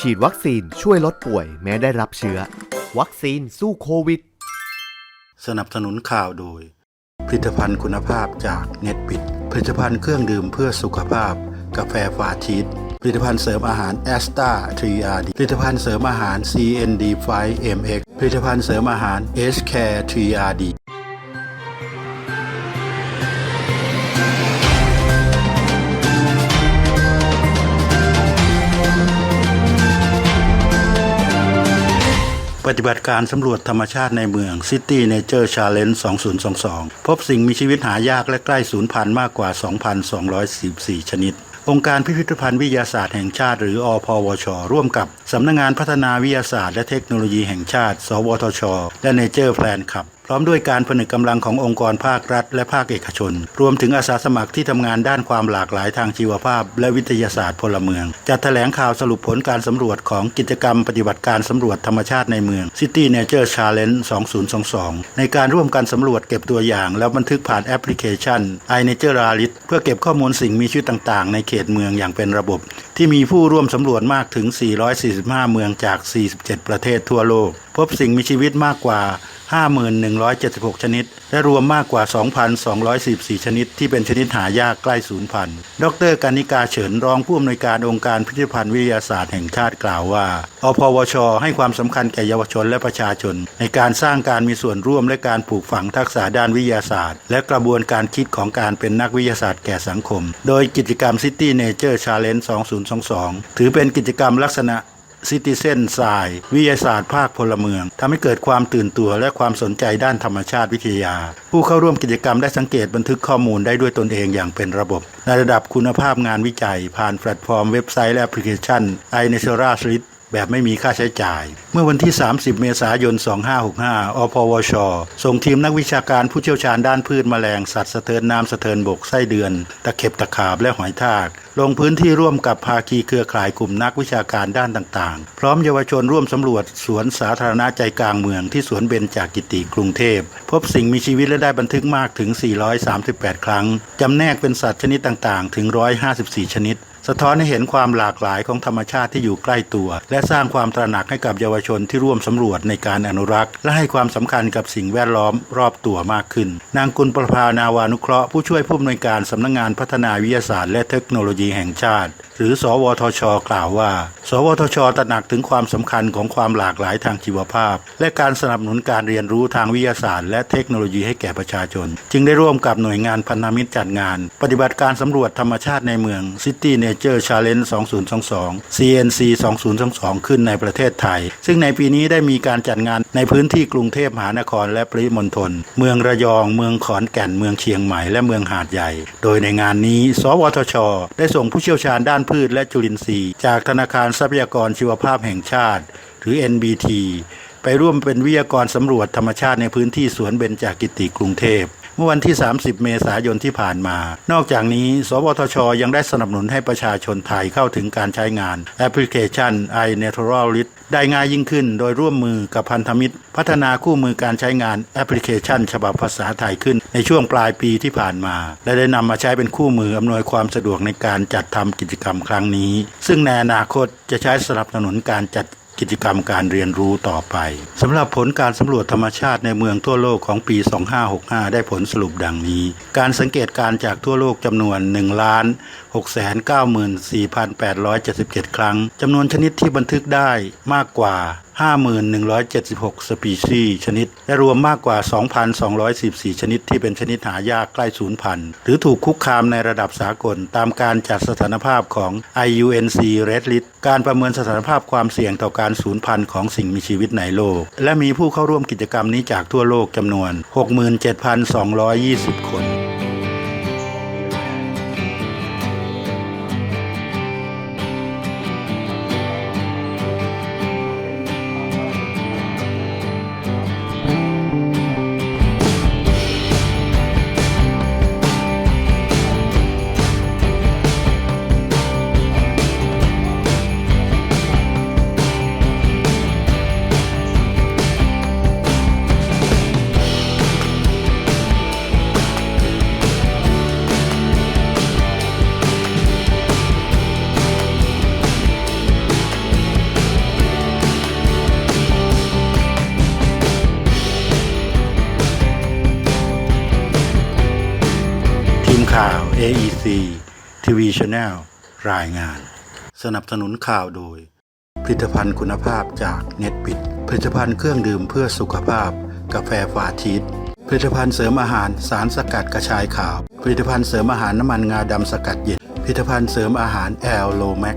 ฉีดวัคซีนช่วยลดป่วยแม้ได้รับเชื้อ วัคซีนสู้โควิด สนับสนุนข่าวโดย ผลิตภัณฑ์คุณภาพจากเน็ตบิดผลิตภัณฑ์เครื่องดื่มเพื่อสุขภาพ กาแฟฟาชีสผลิตภัณฑ์เสริมอาหารแอสตาทรีอาร์ดผลิตภัณฑ์เสริมอาหาร CND 5 MX ผลิตภัณฑ์เสริมอาหาร H Care 3RD ปฏิบัติการสำรวจธรรมชาติในเมือง City Nature Challenge 2022 พบสิ่งมีชีวิตหายากและใกล้สูญพันธุ์มากกว่า 2,214 ชนิด องค์การพิพิธภัณฑ์วิทยาศาสตร์แห่งชาติ หรืออพวช ร่วมกับสำนักงงานพัฒนาวิทยาศาสตร์และเทคโนโลยีแห่งชาติ สวทช และ Nature Plan ขับ พร้อมด้วยการผนึกกำลังขององค์กรภาครัฐ และภาคเอกชน รวมถึงอาสาสมัครที่ทำงานด้านความหลากหลายทางชีวภาพ และวิทยาศาสตร์พลเมือง จัดแถลงข่าวสรุปผลการสำรวจของกิจกรรมปฏิบัติการสำรวจธรรมชาติในเมือง City Nature Challenge 2022 ในการร่วมกันสำรวจเก็บตัวอย่าง แล้วบันทึกผ่านแอปพลิเคชัน iNaturalis เพื่อเก็บข้อมูลสิ่งมีชีวิตต่างๆ ในเขตเมืองอย่างเป็นระบบ ที่มีผู้ร่วมสำรวจมากถึง 445 เมืองจาก 47 ประเทศทั่วโลก พบสิ่งมีชีวิตมากกว่า50,001 176 ชนิด และรวมมากกว่า 2,214ชนิด ที่เป็นชนิดหายากใกล้สูญพันธุ์ ดรกานิกาเฉินรองผู้อำนวยการองค์การพิพิธภัณฑ์วิทยาศาสตร์แห่งชาติกล่าวว่า อพวช ให้ความสำคัญแก่เยาวชนและประชาชน ในการสร้างการมีส่วนร่วมและการปลูกฝังทักษะด้านวิทยาศาสตร์ และกระบวนการคิดของการเป็นนักวิทยาศาสตร์แก่สังคม โดยกิจกรรม City Nature Challenge 2022 ถือเป็นกิจกรรมลักษณะ ซิติเซนไซวิทยาศาสตร์ภาคพลเมืองทำให้เกิดความตื่นตัวและความสนใจด้านธรรมชาติวิทยา ผู้เข้าร่วมกิจกรรมได้สังเกตบันทึกข้อมูลได้ด้วยตนเองอย่างเป็นระบบ ในระดับคุณภาพงานวิจัย ผ่านแพลตฟอร์มเว็บไซต์และแอปพลิเคชัน i n a t u r a s l i t แบบไม่มีค่าใช้จ่าย เมื่อวันที่ 30 เมษายน 2565 อพวช ส่งทีมนักวิชาการผู้เชี่ยวชาญด้านพืชแมลงสัตว์สะเทินน้ำสะเทินบกไส้เดือน ตะเข็บตะขาบและหอยทาก ลงพื้นที่ร่วมกับภาคีเครือข่ายกลุ่มนักวิชาการด้านต่างๆ พร้อมเยาวชนร่วมสำรวจสวนสาธารณะใจกลางเมืองที่สวนเบญจากกิติกรุงเทพ พบสิ่งมีชีวิตและได้บันทึกมากถึง 438 ครั้ง จำแนกเป็นสัตว์ชนิดต่างๆ ถึง 154 ชนิด สะท้อนให้เห็นความหลากหลายของธรรมชาติที่อยู่ใกล้ตัว และสร้างความตระหนักให้กับเยาวชนที่ร่วมสำรวจในการอนุรักษ์ และให้ความสำคัญกับสิ่งแวดล้อมรอบตัวมากขึ้น นางกุลประภานาวานุเคราะห์ผู้ช่วยผู้อำนวยการสำนักงงานพัฒนาวิทยาศาสตร์และเทคโนโลยีแห่งชาติ หรือ สวทช กล่าวว่า สวทช ตระหนักถึงความสำคัญของความหลากหลายทางชีวภาพ และการสนับสนุนการเรียนรู้ทางวิทยาศาสตร์ และเทคโนโลยีให้แก่ประชาชน จึงได้ร่วมกับหน่วยงานพันธมิตรจัดงาน ปฏิบัติการสำรวจธรรมชาติในเมือง City Nature Challenge 2022 CNC 2022 ขึ้นในประเทศไทย ซึ่งในปีนี้ได้มีการจัดงานในพื้นที่กรุงเทพมหานครและปริมณฑล เมืองระยอง เมืองขอนแก่น เมืองเชียงใหม่ และเมืองหาดใหญ่ โดยในงานนี้ สวทช ได้ส่งผู้เชี่ยวชาญด้านพืชและจุลินทรีย์ จากธนาคารทรัพยากรชีวภาพแห่งชาติ หรือ NBT ไปร่วมเป็นวิทยากรสำรวจธรรมชาติในพื้นที่สวนเบญจากกิติกรุงเทพ เมื่อวันที่ 30 เมษายนที่ผ่านมา นอกจากนี้ สวทช ยังได้สนับสนุนให้ประชาชนไทยเข้าถึงการใช้งานแอปพลิเคชัน i Naturalist ได้ง่ายยิ่งขึ้น โดยร่วมมือกับพันธมิตร พัฒนาคู่มือการใช้งานแอปพลิเคชัน ฉบับภาษาไทยขึ้น ในช่วงปลายปีที่ผ่านมา และได้นำมาใช้เป็นคู่มืออำนวยความสะดวกในการจัดทำกิจกรรมครั้งนี้ ซึ่งในอนาคตจะใช้สนับสนุนการจัด กิจกรรมการเรียนรู้ต่อไปสำหรับผลการสำรวจธรรมชาติในเมืองทั่วโลกของปี 2565 ได้ผลสรุปดังนี้ การสังเกตการจากทั่วโลกจำนวน1ล้าน694,877 ครั้งจำนวนชนิดที่บันทึกได้มากกว่า 5176 สปีชีส์ชนิด และรวมมากกว่า 2,214 ชนิดที่เป็นชนิดหายากใกล้สูญพันธุ์หรือถูกคุกคามในระดับสากล ตามการจัดสถานภาพของ IUNC Red List การประเมินสถานภาพความเสี่ยงต่อการสูญพันธุ์ของสิ่งมีชีวิตในโลก และมีผู้เข้าร่วมกิจกรรมนี้จากทั่วโลกจำนวน 67,220 คน ข่าว AEC TV Channel รายงาน สนับสนุนข่าวโดย ผลิตภัณฑ์คุณภาพจากเน็ตปิด ผลิตภัณฑ์เครื่องดื่มเพื่อสุขภาพ กาแฟฟาทีสผลิตภัณฑ์เสริมอาหารสารสกัดกระชายขาว ผลิตภัณฑ์เสริมอาหารน้ำมันงาดำสกัดเย็น ผลิตภัณฑ์เสริมอาหารแอลโลแมก